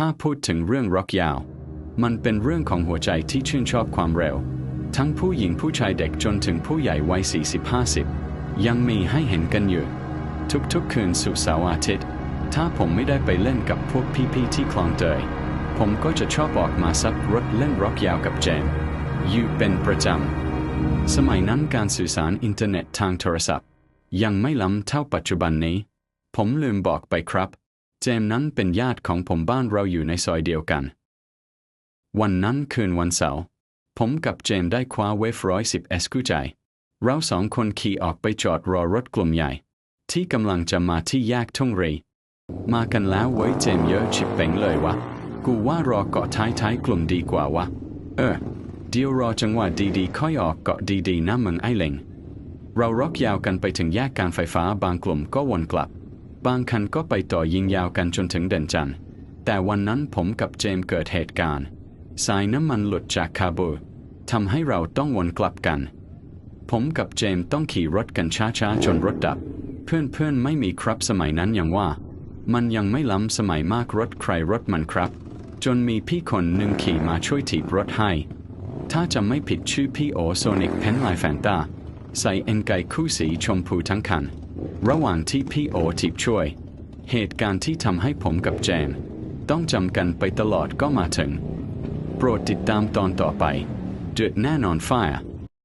ถ้าพูดถึงเรื่องร็อกยาว มันเป็นเรื่องของหัวใจที่ชื่นชอบความเร็ว ทั้งผู้หญิงผู้ชายเด็กจนถึงผู้ใหญ่วัย 40-50 ยังมีให้เห็นกันอยู่ ทุกๆ คืนสุกเสาร์อาทิตย์ ถ้าผมไม่ได้ไปเล่นกับพวกพี่ๆที่คลองเตย ผมก็จะชอบออกมาซับรถเล่นร็อกยาวกับเจมอยู่เป็นประจำ สมัยนั้นการสื่อสารอินเทอร์เน็ตทางโทรศัพท์ ยังไม่ล้ำเท่าปัจจุบันนี้ ผมลืมบอกไปครับ จมนั้นเป็นญาติของผมบ้านเราอยู่ในซอยเดียวกัน วันนั้นคืนวันเสาร์ผมกับเจมได้คว้าเวฟร้อยสิบเอสคู่ใจ เราสองคนขี่ออกไปจอดรอรถกลุ่มใหญ่ ที่กำลังจะมาที่แยกทุ่งรี มากันแล้วเว้เจมเยอะชิบเป่งเลยวะ กูว่ารอเกาะท้ายท้ายๆกลุ่มดีกว่าวะ เออ เดี๋ยวรอจังหวะดีๆ ค่อยออกเกาะดีๆนะมึงไอ้เล็งเราร็อกยาวกันไปถึงแยกการไฟฟ้าบางกลุ่มก็วนกลับ บางคันก็ไปต่อยิงยาวกันจนถึงเด่นจันแต่วันนั้นผมกับเจมเกิดเหตุการณ์ สายน้ำมันหลุดจากคาบูทำให้เราต้องวนกลับกัน ผมกับเจมต้องขี่รถกันช้าๆจนรถดับ เพื่อนๆไม่มีครับสมัยนั้นยังว่า มันยังไม่ล้ำสมัยมากรถใครรถมันครับ จนมีพี่คนหนึ่งขี่มาช่วยถีบรถให้ ถ้าจำไม่ผิดชื่อพี่โอโซนิกเพนไลแฟนตาใส่เอ็นไกคู่สีชมพูทั้งคัน ระหว่างที่พี่โอทิบช่วย เหตุการณ์ที่ทำให้ผมกับเจน ต้องจำกันไปตลอดก็มาถึง โปรดติดตามตอนต่อไปเดือดแน่นอน Fire